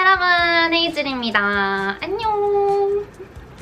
여러분, 헤이즐입니다. 안녕.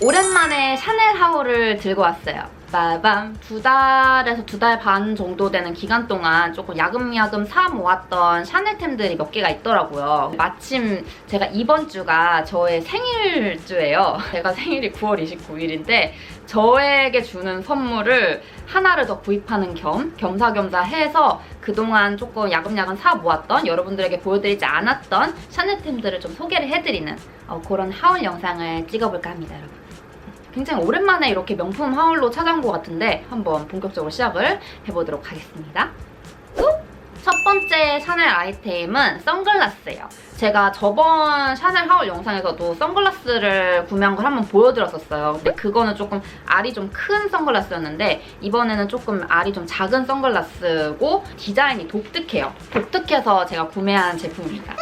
오랜만에 샤넬 하울을 들고 왔어요. 빠밤. 두 달에서 두 달 반 정도 되는 기간 동안 조금 야금야금 사 모았던 샤넬템들이 몇 개가 있더라고요. 마침 제가 이번 주가 저의 생일주예요. 제가 생일이 9월 29일인데 저에게 주는 선물을 하나를 더 구입하는 겸 겸사겸사 해서 그동안 조금 야금야금 사 모았던 여러분들에게 보여드리지 않았던 샤넬템들을 좀 소개를 해드리는 어, 그런 하울 영상을 찍어볼까 합니다, 여러분. 굉장히 오랜만에 이렇게 명품 하울로 찾아온 것 같은데 한번 본격적으로 시작을 해보도록 하겠습니다. 또첫 번째 샤넬 아이템은 선글라스예요. 제가 저번 샤넬 하울 영상에서도 선글라스를 구매한 걸 한번 보여드렸었어요. 근데 그거는 조금 알이 좀 큰 선글라스였는데 이번에는 조금 알이 좀 작은 선글라스고 디자인이 독특해요. 독특해서 제가 구매한 제품입니다.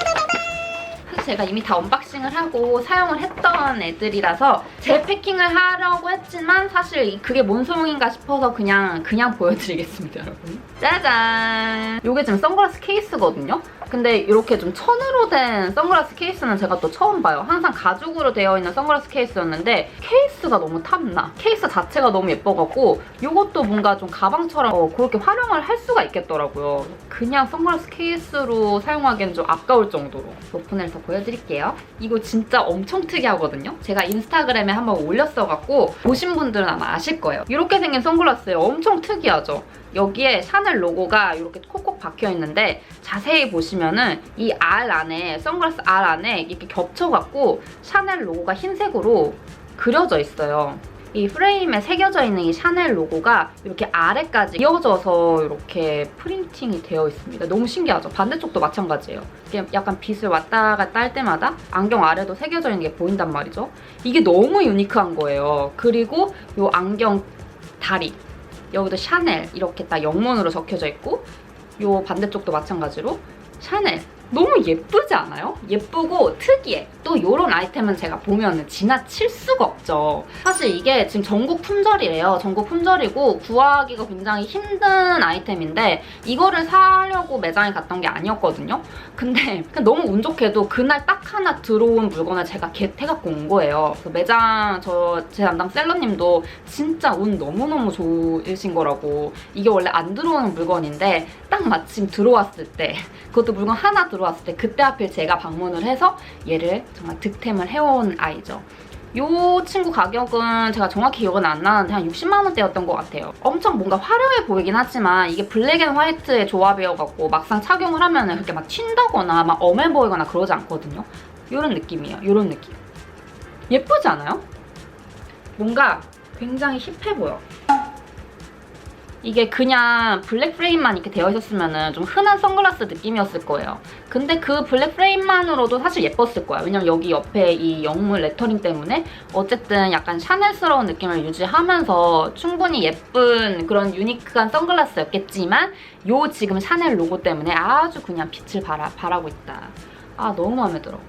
제가 이미 다 언박싱을 하고 사용을 했던 애들이라서 재패킹을 하려고 했지만 사실 그게 뭔 소용인가 싶어서 그냥 그냥 보여드리겠습니다 여러분. 짜잔! 이게 지금 선글라스 케이스거든요? 근데 이렇게 좀 천 으로 된 선글라스 케이스는 제가 또 처음 봐요 항상 가죽으로 되어 있는 선글라스 케이스였는데 케이스가 너무 탐나 케이스 자체가 너무 예뻐갖고 이것도 뭔가 좀 가방처럼 어, 그렇게 활용을 할 수가 있겠더라고요 그냥 선글라스 케이스로 사용하기엔 좀 아까울 정도로 오픈해서 보여드릴게요. 이거 진짜 엄청 특이하거든요. 제가 인스타그램에 한번 올렸어갖고 보신 분들은 아마 아실 거예요. 이렇게 생긴 선글라스예요. 엄청 특이하죠? 여기에 샤넬 로고가 이렇게 콕콕 박혀 있는데 자세히 보시면은 이 알 안에 선글라스 알 안에 이렇게 겹쳐갖고 샤넬 로고가 흰색으로 그려져 있어요. 이 프레임에 새겨져 있는 이 샤넬 로고가 이렇게 아래까지 이어져서 이렇게 프린팅이 되어 있습니다. 너무 신기하죠? 반대쪽도 마찬가지예요. 이게 약간 빛을 왔다 갔다 할 때마다 안경 아래도 새겨져 있는 게 보인단 말이죠. 이게 너무 유니크한 거예요. 그리고 이 안경 다리 여기도 샤넬 이렇게 딱 영문으로 적혀져 있고 이 반대쪽도 마찬가지로 샤넬 너무 예쁘지 않아요? 예쁘고 특이해. 또 이런 아이템은 제가 보면 지나칠 수가 없죠. 사실 이게 지금 전국 품절이래요. 전국 품절이고 구하기가 굉장히 힘든 아이템인데 이거를 사려고 매장에 갔던 게 아니었거든요. 근데 너무 운 좋게도 그날 딱 하나 들어온 물건을 제가 겟해갖고 온 거예요. 그래서 매장 저 제 담당 셀러님도 진짜 운 너무너무 좋으신 거라고 이게 원래 안 들어오는 물건인데 딱 마침 들어왔을 때 그것도 물건 하나 들어 왔을 때 그때 하필 제가 방문을 해서 얘를 정말 득템을 해온 아이죠. 요 친구 가격은 제가 정확히 기억은 안 나는데 한 60만 원대였던 것 같아요. 엄청 뭔가 화려해 보이긴 하지만 이게 블랙 앤 화이트의 조합이어갖고 막상 착용을 하면 그렇게 막 튄다거나 막 엄해 보이거나 그러지 않거든요. 요런 느낌이에요. 요런 느낌. 예쁘지 않아요? 뭔가 굉장히 힙해 보여. 이게 그냥 블랙 프레임만 이렇게 되어 있었으면 좀 흔한 선글라스 느낌이었을 거예요. 근데 그 블랙 프레임만으로도 사실 예뻤을 거야. 왜냐면 여기 옆에 이 영문 레터링 때문에 어쨌든 약간 샤넬스러운 느낌을 유지하면서 충분히 예쁜 그런 유니크한 선글라스였겠지만 요 지금 샤넬 로고 때문에 아주 그냥 빛을 발하, 발하고 있다. 아 너무 마음에 들어.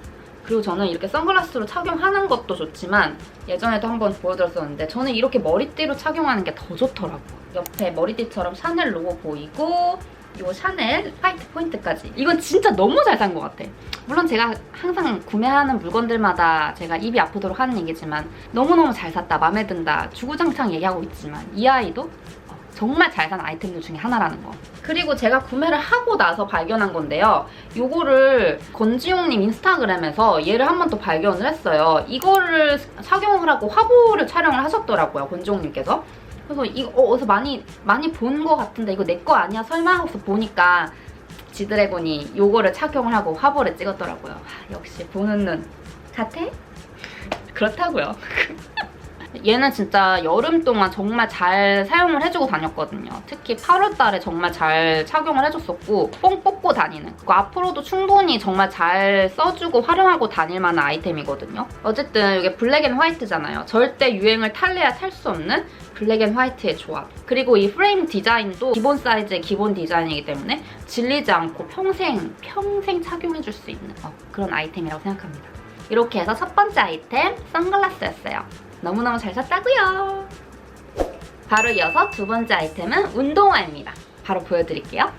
그리고 저는 이렇게 선글라스로 착용하는 것도 좋지만 예전에도 한번 보여드렸었는데 저는 이렇게 머리띠로 착용하는 게 더 좋더라고. 옆에 머리띠처럼 샤넬 로고 보이고 요 샤넬 화이트 포인트까지. 이건 진짜 너무 잘 산 것 같아. 물론 제가 항상 구매하는 물건들마다 제가 입이 아프도록 하는 얘기지만 너무너무 잘 샀다, 마음에 든다, 주구장창 얘기하고 있지만 이 아이도 정말 잘 산 아이템들 중에 하나라는 거. 그리고 제가 구매를 하고 나서 발견한 건데요. 요거를 건지용님 인스타그램에서 얘를 한 번 더 발견을 했어요. 이거를 착용을 하고 화보를 촬영을 하셨더라고요. 건지용님께서. 그래서 이거 어, 어디서 많이 많이 본것 같은데 이거 내 거 아니야 설마 하고서 보니까 지드래곤이 요거를 착용을 하고 화보를 찍었더라고요. 하, 역시 보는 눈 같아? 그렇다고요. 얘는 진짜 여름 동안 정말 잘 사용을 해주고 다녔거든요. 특히 8월 달에 정말 잘 착용을 해줬었고 뽕 뽑고 다니는 그거 앞으로도 충분히 정말 잘 써주고 활용하고 다닐 만한 아이템이거든요. 어쨌든 이게 블랙 앤 화이트잖아요. 절대 유행을 탈래야 탈수 없는 블랙 앤 화이트의 조합. 그리고 이 프레임 디자인도 기본 사이즈의 기본 디자인이기 때문에 질리지 않고 평생 평생 착용해줄 수 있는 어, 그런 아이템이라고 생각합니다. 이렇게 해서 첫 번째 아이템 선글라스였어요. 너무너무 잘 샀다고요. 바로 이어서 두 번째 아이템은 운동화입니다. 바로 보여드릴게요.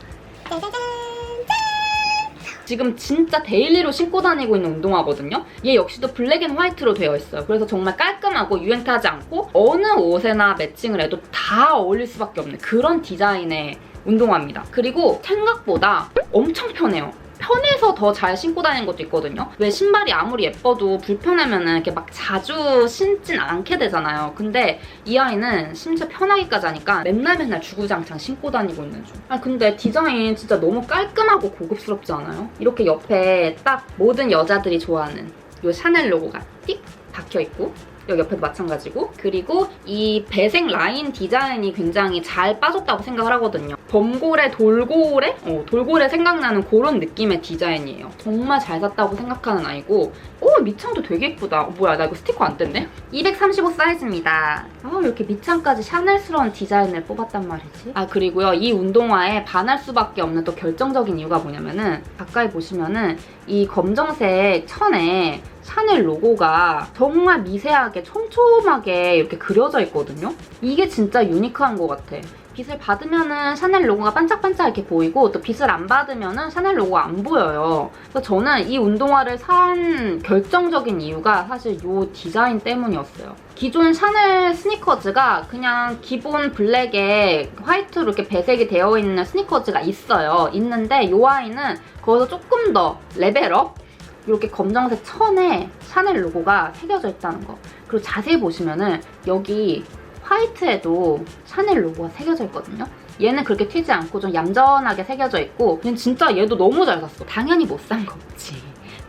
지금 진짜 데일리로 신고 다니고 있는 운동화거든요. 얘 역시도 블랙 앤 화이트로 되어 있어요. 그래서 정말 깔끔하고 유행 타지 않고 어느 옷에나 매칭을 해도 다 어울릴 수밖에 없는 그런 디자인의 운동화입니다. 그리고 생각보다 엄청 편해요. 편해서 더 잘 신고 다니는 것도 있거든요. 왜 신발이 아무리 예뻐도 불편하면은 이렇게 막 자주 신진 않게 되잖아요. 근데 이 아이는 심지어 편하기까지 하니까 맨날 맨날 주구장창 신고 다니고 있는 중. 아 근데 디자인 진짜 너무 깔끔하고 고급스럽지 않아요? 이렇게 옆에 딱 모든 여자들이 좋아하는 요 샤넬 로고가 띡 박혀 있고 여기 옆에도 마찬가지고 그리고 이 배색 라인 디자인이 굉장히 잘 빠졌다고 생각을 하거든요. 범고래, 돌고래? 어, 돌고래 생각나는 그런 느낌의 디자인이에요. 정말 잘 샀다고 생각하는 아이고 오 밑창도 되게 예쁘다. 어, 뭐야 나 이거 스티커 안 뗐네? 235 사이즈입니다. 아 이렇게 밑창까지 샤넬스러운 디자인을 뽑았단 말이지. 아 그리고요 이 운동화에 반할 수밖에 없는 또 결정적인 이유가 뭐냐면은 가까이 보시면은 이 검정색 천에 샤넬 로고가 정말 미세하게 촘촘하게 이렇게 그려져 있거든요. 이게 진짜 유니크한 것 같아. 빛을 받으면은 샤넬 로고가 반짝반짝 이렇게 보이고 또 빛을 안 받으면은 샤넬 로고가 안 보여요. 그래서 저는 이 운동화를 산 결정적인 이유가 사실 이 디자인 때문이었어요. 기존 샤넬 스니커즈가 그냥 기본 블랙에 화이트로 이렇게 배색이 되어 있는 스니커즈가 있어요. 있는데 이 아이는 거기서 조금 더 레벨업? 이렇게 검정색 천에 샤넬 로고가 새겨져 있다는 거. 그리고 자세히 보시면은 여기 화이트에도 샤넬 로고가 새겨져 있거든요. 얘는 그렇게 튀지 않고 좀 얌전하게 새겨져 있고 얘는 진짜 얘도 너무 잘 샀어. 당연히 못 산 거지.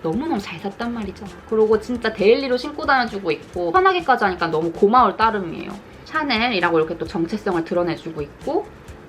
너무너무 잘 샀단 말이죠. 그리고 진짜 데일리로 신고 다녀주고 있고 편하게까지 하니까 너무 고마울 따름이에요. 샤넬이라고 이렇게 또 정체성을 드러내주고 있고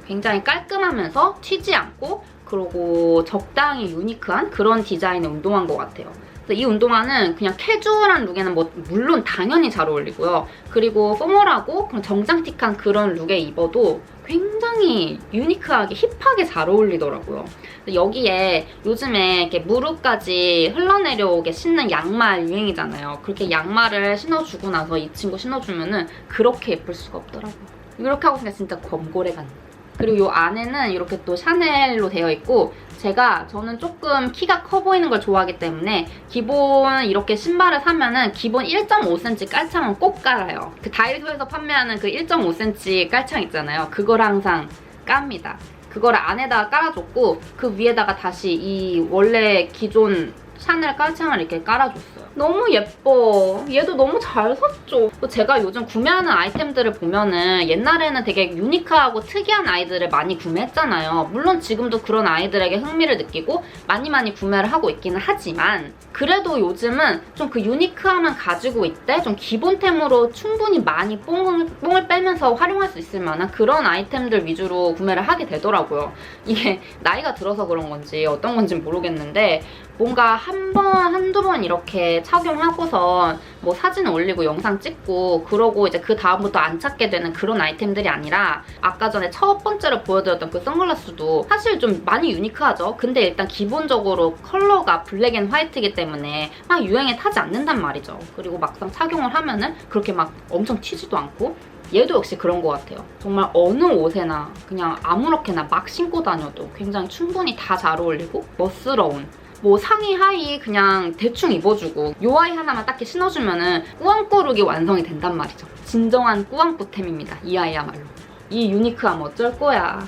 굉장히 깔끔하면서 튀지 않고 그리고 적당히 유니크한 그런 디자인의 운동화인 것 같아요. 이 운동화는 그냥 캐주얼한 룩에는 뭐 물론 당연히 잘 어울리고요. 그리고 포멀하고 정장틱한 그런 룩에 입어도 굉장히 유니크하게 힙하게 잘 어울리더라고요. 여기에 요즘에 이렇게 무릎까지 흘러내려오게 신는 양말 유행이잖아요. 그렇게 양말을 신어주고 나서 이 친구 신어주면은 그렇게 예쁠 수가 없더라고요. 이렇게 하고 있으니까 진짜 검고래 같네. 그리고 이 안에는 이렇게 또 샤넬로 되어 있고 제가 저는 조금 키가 커 보이는 걸 좋아하기 때문에 기본 이렇게 신발을 사면은 기본 1.5cm 깔창은 꼭 깔아요. 그 다이소에서 판매하는 그 1.5cm 깔창 있잖아요. 그걸 항상 깝니다. 그거를 안에다가 깔아줬고 그 위에다가 다시 이 원래 기존 샤넬 깔창을 이렇게 깔아줬어요. 너무 예뻐. 얘도 너무 잘 샀죠. 또 제가 요즘 구매하는 아이템들을 보면은 옛날에는 되게 유니크하고 특이한 아이들을 많이 구매했잖아요. 물론 지금도 그런 아이들에게 흥미를 느끼고 많이 많이 구매를 하고 있기는 하지만 그래도 요즘은 좀 그 유니크함을 가지고 있대 좀 기본템으로 충분히 많이 뽕을, 뽕을 빼면서 활용할 수 있을 만한 그런 아이템들 위주로 구매를 하게 되더라고요. 이게 나이가 들어서 그런 건지 어떤 건지 모르겠는데 뭔가 한 번, 한두 번 이렇게 착용하고서 뭐 사진 올리고 영상 찍고 그러고 이제 그 다음부터 안 찾게 되는 그런 아이템들이 아니라 아까 전에 첫 번째로 보여드렸던 그 선글라스도 사실 좀 많이 유니크하죠. 근데 일단 기본적으로 컬러가 블랙 앤 화이트이기 때문에 막 유행에 타지 않는단 말이죠. 그리고 막상 착용을 하면은 그렇게 막 엄청 튀지도 않고 얘도 역시 그런 것 같아요. 정말 어느 옷에나 그냥 아무렇게나 막 신고 다녀도 굉장히 충분히 다 잘 어울리고 멋스러운 뭐 상의 하의 그냥 대충 입어주고 요 아이 하나만 딱히 신어주면은 꾸안꾸룩이 완성이 된단 말이죠. 진정한 꾸안꾸템입니다. 이 아이야말로. 이 유니크함 어쩔 거야.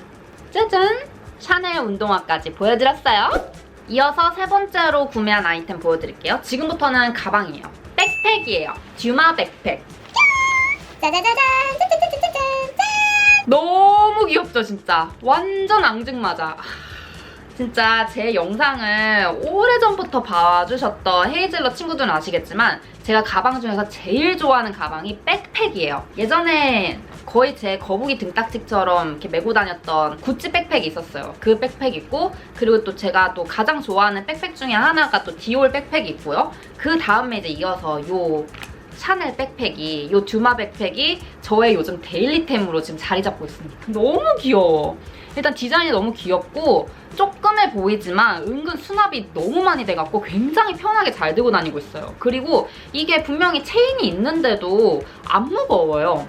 짜잔! 샤넬 운동화까지 보여드렸어요. 이어서 세 번째로 구매한 아이템 보여드릴게요. 지금부터는 가방이에요. 백팩이에요. 듀마 백팩. 짜자자잔 짜자자자잔 너무 귀엽죠, 진짜. 완전 앙증맞아. 아, 진짜 제 영상을 오래전부터 봐주셨던 헤이즐러 친구들은 아시겠지만 제가 가방 중에서 제일 좋아하는 가방이 백팩이에요. 예전에 거의 제 거북이 등딱지처럼 이렇게 메고 다녔던 구찌 백팩이 있었어요. 그 백팩 있고 그리고 또 제가 또 가장 좋아하는 백팩 중에 하나가 또 디올 백팩이 있고요. 그 다음에 이제 이어서 요 샤넬 백팩이 요 듀마 백팩이 저의 요즘 데일리템으로 지금 자리 잡고 있습니다. 너무 귀여워. 일단 디자인이 너무 귀엽고 조금해 보이지만 은근 수납이 너무 많이 돼갖고 굉장히 편하게 잘 들고 다니고 있어요. 그리고 이게 분명히 체인이 있는데도 안 무거워요.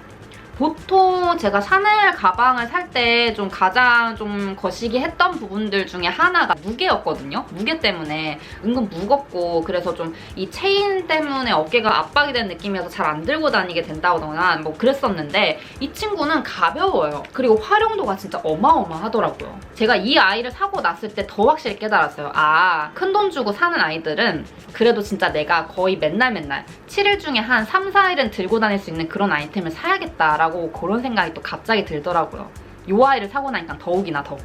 보통 제가 샤넬 가방을 살 때 좀 가장 좀 거시기 했던 부분들 중에 하나가 무게였거든요. 무게 때문에 은근 무겁고 그래서 좀 이 체인 때문에 어깨가 압박이 된 느낌이어서 잘 안 들고 다니게 된다거나 뭐 그랬었는데 이 친구는 가벼워요. 그리고 활용도가 진짜 어마어마하더라고요. 제가 이 아이를 사고 났을 때 더 확실히 깨달았어요. 아, 큰 돈 주고 사는 아이들은 그래도 진짜 내가 거의 맨날 맨날 7일 중에 한 3, 4일은 들고 다닐 수 있는 그런 아이템을 사야겠다 라고 그런 생각이 또 갑자기 들더라고요. 요 아이를 사고 나니까 더욱이나 더.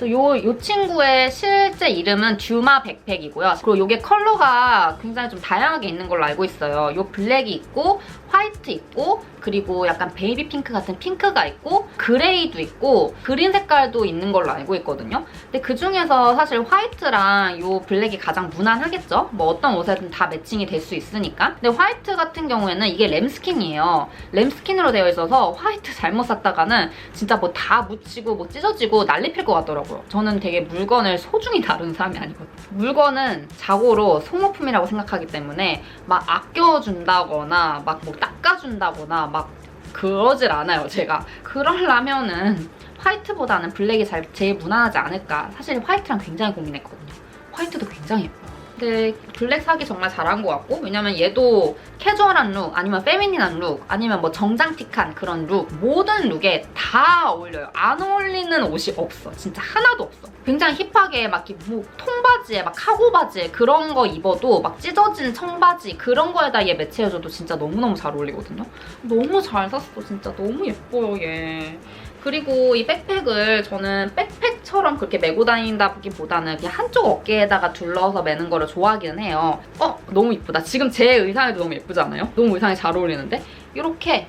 또 요, 요 친구의 실제 이름은 듀마 백팩이고요. 그리고 요게 컬러가 굉장히 좀 다양하게 있는 걸로 알고 있어요. 요 블랙이 있고, 화이트 있고, 그리고 약간 베이비 핑크 같은 핑크가 있고, 그레이도 있고, 그린 색깔도 있는 걸로 알고 있거든요. 근데 그 중에서 사실 화이트랑 요 블랙이 가장 무난하겠죠? 뭐 어떤 옷에든 다 매칭이 될 수 있으니까. 근데 화이트 같은 경우에는 이게 램스킨이에요. 램스킨으로 되어 있어서 화이트 잘못 샀다가는 진짜 뭐 다 묻히고 뭐 찢어지고 난리 필 것 같더라고요. 저는 되게 물건을 소중히 다루는 사람이 아니거든요. 물건은 자고로 소모품이라고 생각하기 때문에 막 아껴준다거나 막뭐 닦아준다거나 막 그러질 않아요, 제가. 그러려면은 화이트보다는 블랙이 잘, 제일 무난하지 않을까. 사실 화이트랑 굉장히 고민했거든요. 화이트도 굉장히 예뻐요. 근데 블랙 사기 정말 잘한 것 같고 왜냐면 얘도 캐주얼한 룩 아니면 페미닌한 룩 아니면 뭐 정장틱한 그런 룩 모든 룩에 다 어울려요. 안 어울리는 옷이 없어. 진짜 하나도 없어. 굉장히 힙하게 막 뭐 통바지에 막 카고 바지에 그런 거 입어도 막 찢어진 청바지 그런 거에다 얘 매치해줘도 진짜 너무너무 잘 어울리거든요. 너무 잘 샀어. 진짜 너무 예뻐요 얘. 그리고 이 백팩을 저는 백팩 처럼 그렇게 메고 다닌다기보다는 그냥 한쪽 어깨에다가 둘러서 매는 거를 좋아하기는 해요. 어? 너무 이쁘다. 지금 제 의상에도 너무 예쁘지 않아요? 너무 의상이 잘 어울리는데? 이렇게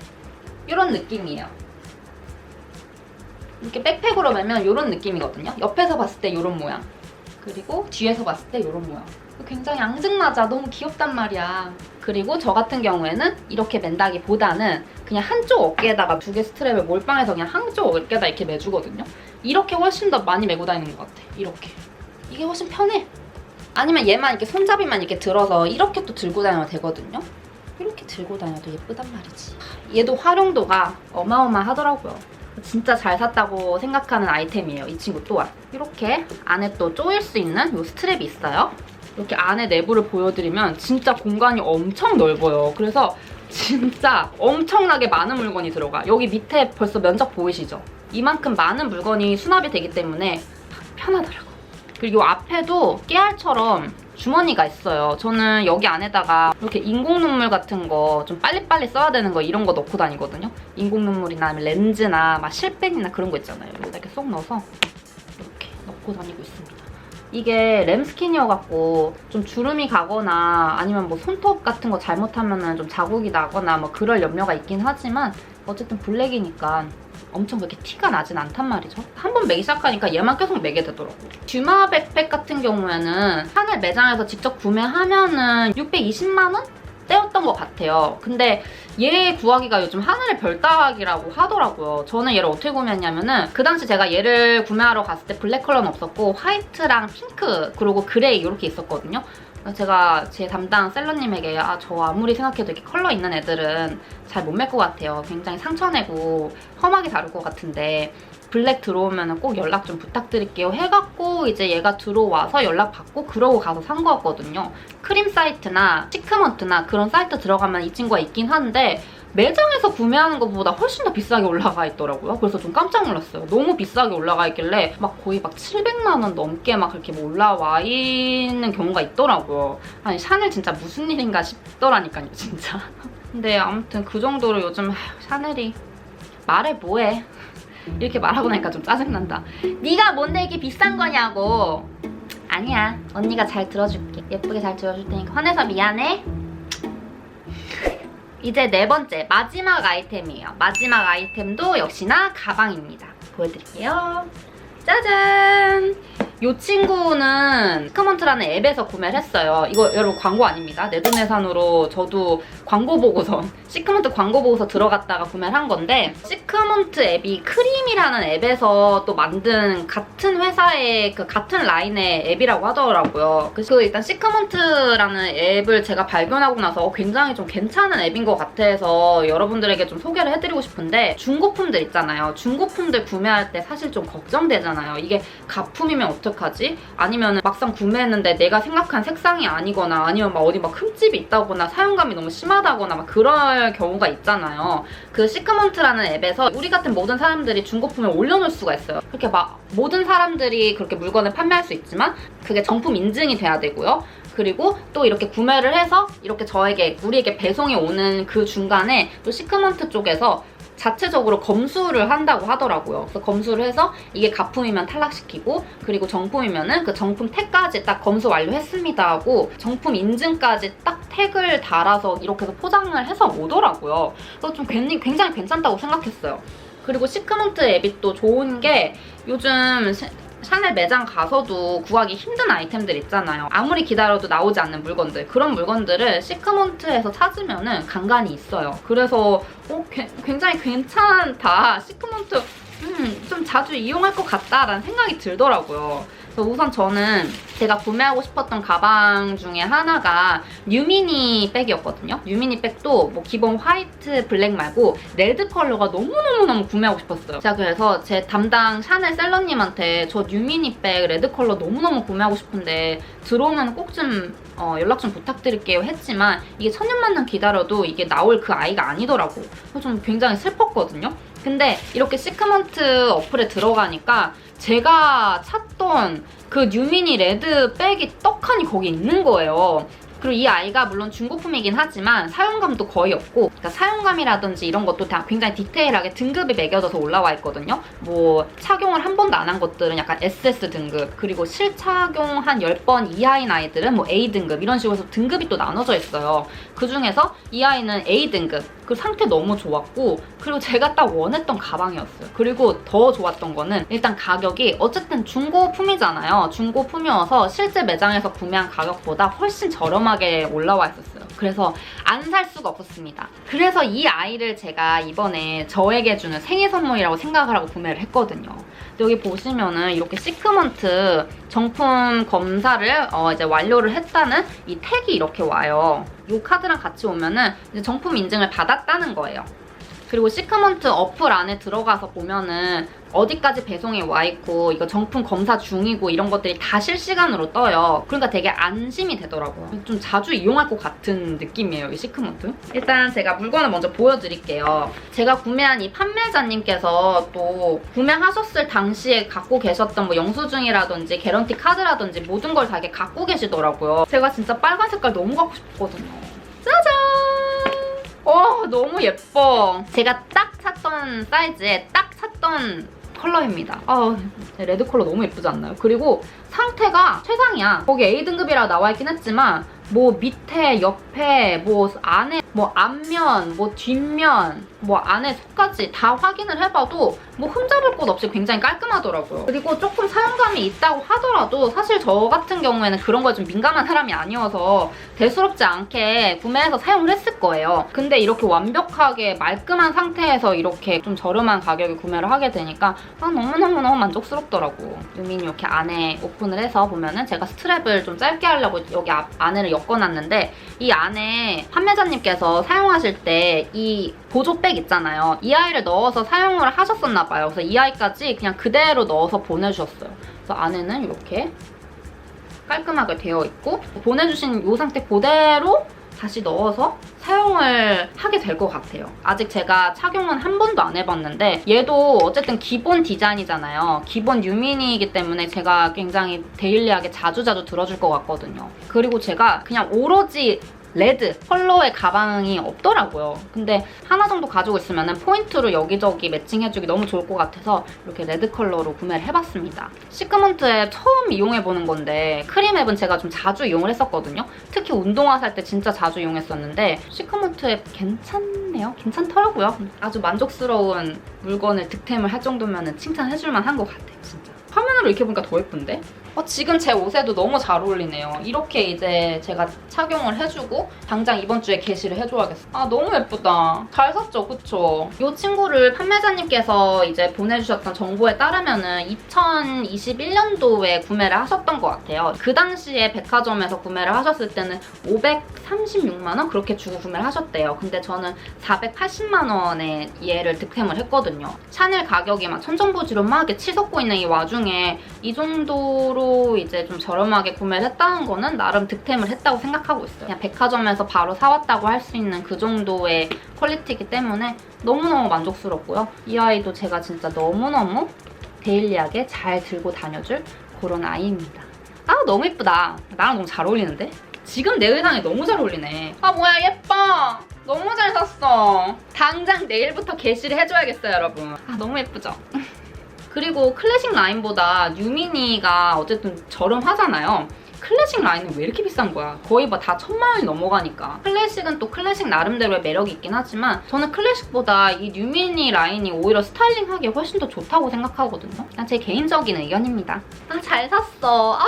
이런 느낌이에요. 이렇게 백팩으로 매면 이런 느낌이거든요. 옆에서 봤을 때 이런 모양. 그리고 뒤에서 봤을 때 이런 모양. 굉장히 앙증맞아. 너무 귀엽단 말이야. 그리고 저 같은 경우에는 이렇게 맨다기보다는 그냥 한쪽 어깨에다가 두 개 스트랩을 몰빵해서 그냥 한쪽 어깨에다 이렇게 매주거든요. 이렇게 훨씬 더 많이 메고 다니는 것 같아. 이렇게. 이게 훨씬 편해. 아니면 얘만 이렇게 손잡이만 이렇게 들어서 이렇게 또 들고 다녀도 되거든요. 이렇게 들고 다녀도 예쁘단 말이지. 얘도 활용도가 어마어마하더라고요. 진짜 잘 샀다고 생각하는 아이템이에요. 이 친구 또한. 이렇게 안에 또 조일 수 있는 이 스트랩이 있어요. 이렇게 안에 내부를 보여드리면 진짜 공간이 엄청 넓어요. 그래서 진짜 엄청나게 많은 물건이 들어가. 여기 밑에 벌써 면적 보이시죠? 이만큼 많은 물건이 수납이 되기 때문에 편하더라고. 그리고 이 앞에도 깨알처럼 주머니가 있어요. 저는 여기 안에다가 이렇게 인공 눈물 같은 거 좀 빨리빨리 써야 되는 거 이런 거 넣고 다니거든요. 인공 눈물이나 렌즈나 막 실펜이나 그런 거 있잖아요. 여기다 이렇게 쏙 넣어서 이렇게 넣고 다니고 있습니다. 이게 램스킨이어갖고 좀 주름이 가거나 아니면 뭐 손톱 같은 거 잘못하면은 좀 자국이 나거나 뭐 그럴 염려가 있긴 하지만 어쨌든 블랙이니까 엄청 그렇게 티가 나진 않단 말이죠. 한 번 매기 시작하니까 얘만 계속 매게 되더라고. 듀마 백팩 같은 경우에는 하늘 매장에서 직접 구매하면은 620만 원? 떼었던 것 같아요. 근데 얘 구하기가 요즘 하늘의 별 따기라고 하더라고요. 저는 얘를 어떻게 구매했냐면은 그 당시 제가 얘를 구매하러 갔을 때 블랙 컬러는 없었고 화이트랑 핑크 그리고 그레이 이렇게 있었거든요. 제가 제 담당 셀러님에게 아 저 아무리 생각해도 이렇게 컬러 있는 애들은 잘 못 맬 것 같아요. 굉장히 상처내고 험하게 다룰 것 같은데 블랙 들어오면 꼭 연락 좀 부탁드릴게요 해갖고 이제 얘가 들어와서 연락 받고 그러고 가서 산 거였거든요. 크림 사이트나 시크먼트나 그런 사이트 들어가면 이 친구가 있긴 한데 매장에서 구매하는 것보다 훨씬 더 비싸게 올라가 있더라고요. 그래서 좀 깜짝 놀랐어요. 너무 비싸게 올라가 있길래 막 거의 막 700만 원 넘게 막 그렇게 뭐 올라와 있는 경우가 있더라고요. 아니 샤넬 진짜 무슨 일인가 싶더라니까요, 진짜. 근데 아무튼 그 정도로 요즘 샤넬이 말해 뭐해. 이렇게 말하고 나니까 좀 짜증난다. 네가 뭔데 이렇게 비싼 거냐고. 아니야. 언니가 잘 들어줄게. 예쁘게 잘 들어줄 테니까 화내서 미안해. 이제 네 번째 마지막 아이템이에요. 마지막 아이템도 역시나 가방입니다. 보여드릴게요. 짜잔! 이 친구는 시크먼트라는 앱에서 구매를 했어요. 이거 여러분 광고 아닙니다. 내돈내산으로 저도 광고 보고서 시크먼트 광고 보고서 들어갔다가 구매를 한 건데 시크먼트 앱이 크림이라는 앱에서 또 만든 같은 회사의 그 같은 라인의 앱이라고 하더라고요. 그래서 일단 시크먼트라는 앱을 제가 발견하고 나서 굉장히 좀 괜찮은 앱인 것 같아서 여러분들에게 좀 소개를 해드리고 싶은데 중고품들 있잖아요. 중고품들 구매할 때 사실 좀 걱정되잖아요. 이게 가품이면 어 떡하지? 아니면 막상 구매했는데 내가 생각한 색상이 아니거나 아니면 막 어디 막 흠집이 있다거나 사용감이 너무 심하다거나 막 그럴 경우가 있잖아요. 그 시크먼트라는 앱에서 우리 같은 모든 사람들이 중고품을 올려놓을 수가 있어요. 그렇게 막 모든 사람들이 그렇게 물건을 판매할 수 있지만 그게 정품 인증이 돼야 되고요. 그리고 또 이렇게 구매를 해서 이렇게 저에게 우리에게 배송이 오는 그 중간에 또 시크먼트 쪽에서 자체적으로 검수를 한다고 하더라고요. 그래서 검수를 해서 이게 가품이면 탈락시키고 그리고 정품이면은 그 정품 택까지 딱 검수 완료했습니다 하고 정품 인증까지 딱 택을 달아서 이렇게 해서 포장을 해서 오더라고요. 그래서 좀 굉장히, 굉장히 괜찮다고 생각했어요. 그리고 시크먼트 앱이 또 좋은 게 요즘 시- 샤넬 매장 가서도 구하기 힘든 아이템들 있잖아요. 아무리 기다려도 나오지 않는 물건들. 그런 물건들을 시크먼트에서 찾으면은 간간히 있어요. 그래서 어, 게- 굉장히 괜찮다. 시크먼트 음, 좀 자주 이용할 것 같다라는 생각이 들더라고요. 그래서 우선 저는 제가 구매하고 싶었던 가방 중에 하나가 뉴미니 백이었거든요. 뉴미니 백도 뭐 기본 화이트, 블랙 말고 레드 컬러가 너무너무너무 구매하고 싶었어요. 제가 그래서 제 담당 샤넬 셀러님한테 저 뉴미니 백 레드 컬러 너무너무 구매하고 싶은데 들어오면 꼭좀 연락 좀 부탁드릴게요 했지만 이게 천년만년 기다려도 이게 나올 그 아이가 아니더라고. 좀 굉장히 슬펐거든요. 근데 이렇게 시크먼트 어플에 들어가니까 제가 찾던 그 뉴미니 레드 백이 떡하니 거기 있는 거예요. 그리고 이 아이가 물론 중고품이긴 하지만 사용감도 거의 없고 그러니까 사용감이라든지 이런 것도 다 굉장히 디테일하게 등급이 매겨져서 올라와 있거든요. 뭐 착용을 한 번도 안 한 것들은 약간 SS 등급 그리고 실착용 한 10번 이하인 아이들은 뭐 A 등급 이런 식으로 해서 등급이 또 나눠져 있어요. 그 중에서 이 아이는 A 등급 그 상태 너무 좋았고 그리고 제가 딱 원했던 가방이었어요. 그리고 더 좋았던 거는 일단 가격이 어쨌든 중고품이잖아요. 중고품이어서 실제 매장에서 구매한 가격보다 훨씬 저렴하게 올라와 있었어요. 그래서 안 살 수가 없었습니다. 그래서 이 아이를 제가 이번에 저에게 주는 생일 선물이라고 생각을 하고 구매를 했거든요. 여기 보시면은 이렇게 시크먼트 정품 검사를 어, 이제 완료를 했다는 이 택이 이렇게 와요. 이 카드랑 같이 오면은 정품 인증을 받았다는 거예요. 그리고 시크먼트 어플 안에 들어가서 보면은 어디까지 배송이 와 있고 이거 정품 검사 중이고 이런 것들이 다 실시간으로 떠요. 그러니까 되게 안심이 되더라고요. 좀 자주 이용할 것 같은 느낌이에요, 이 시크먼트. 일단 제가 물건을 먼저 보여드릴게요. 제가 구매한 이 판매자님께서 또 구매하셨을 당시에 갖고 계셨던 뭐 영수증이라든지 개런티 카드라든지 모든 걸 다 이렇게 갖고 계시더라고요. 제가 진짜 빨간 색깔 너무 갖고 싶거든요. 짜잔! 와 너무 예뻐. 제가 딱 찾던 사이즈에 딱 찾던 컬러입니다. 아 레드 컬러 너무 예쁘지 않나요? 그리고 상태가 최상이야. 거기 A등급이라 나와 있긴 했지만 뭐 밑에, 옆에, 뭐 안에, 뭐 앞면, 뭐 뒷면, 뭐 안에 속까지 다 확인을 해봐도 뭐 흠잡을 곳 없이 굉장히 깔끔하더라고요. 그리고 조금 사용감이 있다고 하더라도 사실 저 같은 경우에는 그런 거에 좀 민감한 사람이 아니어서 대수롭지 않게 구매해서 사용을 했을 거예요. 근데 이렇게 완벽하게 말끔한 상태에서 이렇게 좀 저렴한 가격에 구매를 하게 되니까 아, 너무너무너무 만족스럽더라고. 유민이 이렇게 안에 오픈을 해서 보면은 제가 스트랩을 좀 짧게 하려고 여기 앞, 안에를 엮어놨는데 이 안에 판매자님께서 사용하실 때 이 보조백 있잖아요. 이 아이를 넣어서 사용을 하셨었나 봐요. 그래서 이 아이까지 그냥 그대로 넣어서 보내주셨어요. 그래서 안에는 이렇게 깔끔하게 되어 있고 보내주신 이 상태 그대로 다시 넣어서 사용을 하게 될 것 같아요. 아직 제가 착용은 한 번도 안 해봤는데 얘도 어쨌든 기본 디자인이잖아요. 기본 유미니이기 때문에 제가 굉장히 데일리하게 자주자주 들어줄 것 같거든요. 그리고 제가 그냥 오로지 레드 컬러의 가방이 없더라고요. 근데 하나 정도 가지고 있으면 포인트로 여기저기 매칭해주기 너무 좋을 것 같아서 이렇게 레드 컬러로 구매를 해봤습니다. 시크먼트 앱 처음 이용해보는 건데 크림 앱은 제가 좀 자주 이용을 했었거든요. 특히 운동화 살 때 진짜 자주 이용했었는데 시크먼트 앱 괜찮네요. 괜찮더라고요. 아주 만족스러운 물건을 득템을 할 정도면 칭찬해줄만 한 것 같아요. 진짜. 화면으로 이렇게 보니까 더 예쁜데? 어, 지금 제 옷에도 너무 잘 어울리네요. 이렇게 이제 제가 착용을 해주고 당장 이번 주에 게시를 해줘야겠어. 아 너무 예쁘다. 잘 샀죠, 그쵸? 이 친구를 판매자님께서 이제 보내주셨던 정보에 따르면은 2021년도에 구매를 하셨던 것 같아요. 그 당시에 백화점에서 구매를 하셨을 때는 536만 원 그렇게 주고 구매를 하셨대요. 근데 저는 480만 원에 얘를 득템을 했거든요. 샤넬 가격이 막 천정부지로 막 이렇게 치솟고 있는 이 와중에 이 정도로 이제 좀 저렴하게 구매를 했다는 거는 나름 득템을 했다고 생각하고 있어요. 그냥 백화점에서 바로 사왔다고 할 수 있는 그 정도의 퀄리티이기 때문에 너무너무 만족스럽고요. 이 아이도 제가 진짜 너무너무 데일리하게 잘 들고 다녀줄 그런 아이입니다. 아 너무 예쁘다. 나랑 너무 잘 어울리는데? 지금 내 의상에 너무 잘 어울리네. 아 뭐야 예뻐. 너무 잘 샀어. 당장 내일부터 게시를 해줘야겠어요 여러분. 아 너무 예쁘죠? 그리고 클래식 라인보다 뉴미니가 어쨌든 저렴하잖아요. 클래식 라인은 왜 이렇게 비싼 거야? 거의 뭐다 천만 원이 넘어가니까. 클래식은 또 클래식 나름대로의 매력이 있긴 하지만 저는 클래식보다 이 뉴미니 라인이 오히려 스타일링하기에 훨씬 더 좋다고 생각하거든요. 그냥 제 개인적인 의견입니다. 아, 잘 샀어. 아,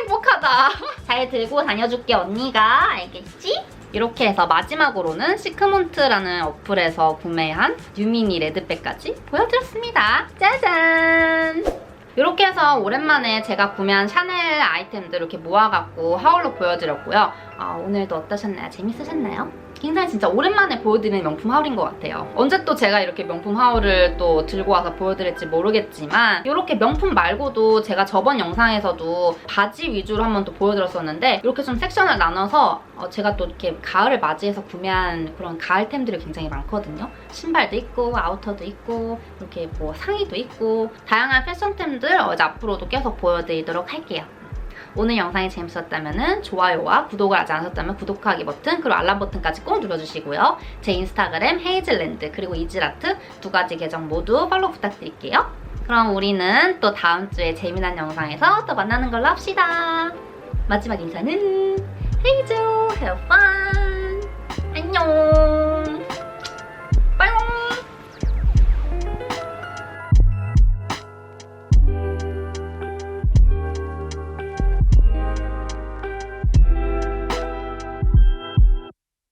행복하다. 잘 들고 다녀줄게, 언니가. 알겠지? 이렇게 해서 마지막으로는 시크몬트라는 어플에서 구매한 뉴미니 레드백까지 보여드렸습니다. 짜잔! 이렇게 해서 오랜만에 제가 구매한 샤넬 아이템들 이렇게 모아갖고 하울로 보여드렸고요. 아, 오늘도 어떠셨나요? 재밌으셨나요? 굉장히 진짜 오랜만에 보여드리는 명품 하울인 것 같아요. 언제 또 제가 이렇게 명품 하울을 또 들고 와서 보여드릴지 모르겠지만 이렇게 명품 말고도 제가 저번 영상에서도 바지 위주로 한번 또 보여드렸었는데 이렇게 좀 섹션을 나눠서 어, 제가 또 이렇게 가을을 맞이해서 구매한 그런 가을템들이 굉장히 많거든요. 신발도 있고 아우터도 있고 이렇게 뭐 상의도 있고 다양한 패션템들 어, 이제 앞으로도 계속 보여드리도록 할게요. 오늘 영상이 재밌었다면 좋아요와 구독을 아직 안 하셨다면 구독하기 버튼 그리고 알람 버튼까지 꼭 눌러주시고요. 제 인스타그램 헤이즐랜드 그리고 이질아트 두 가지 계정 모두 팔로우 부탁드릴게요. 그럼 우리는 또 다음 주에 재미난 영상에서 또 만나는 걸로 합시다. 마지막 인사는 헤이즐 have fun 안녕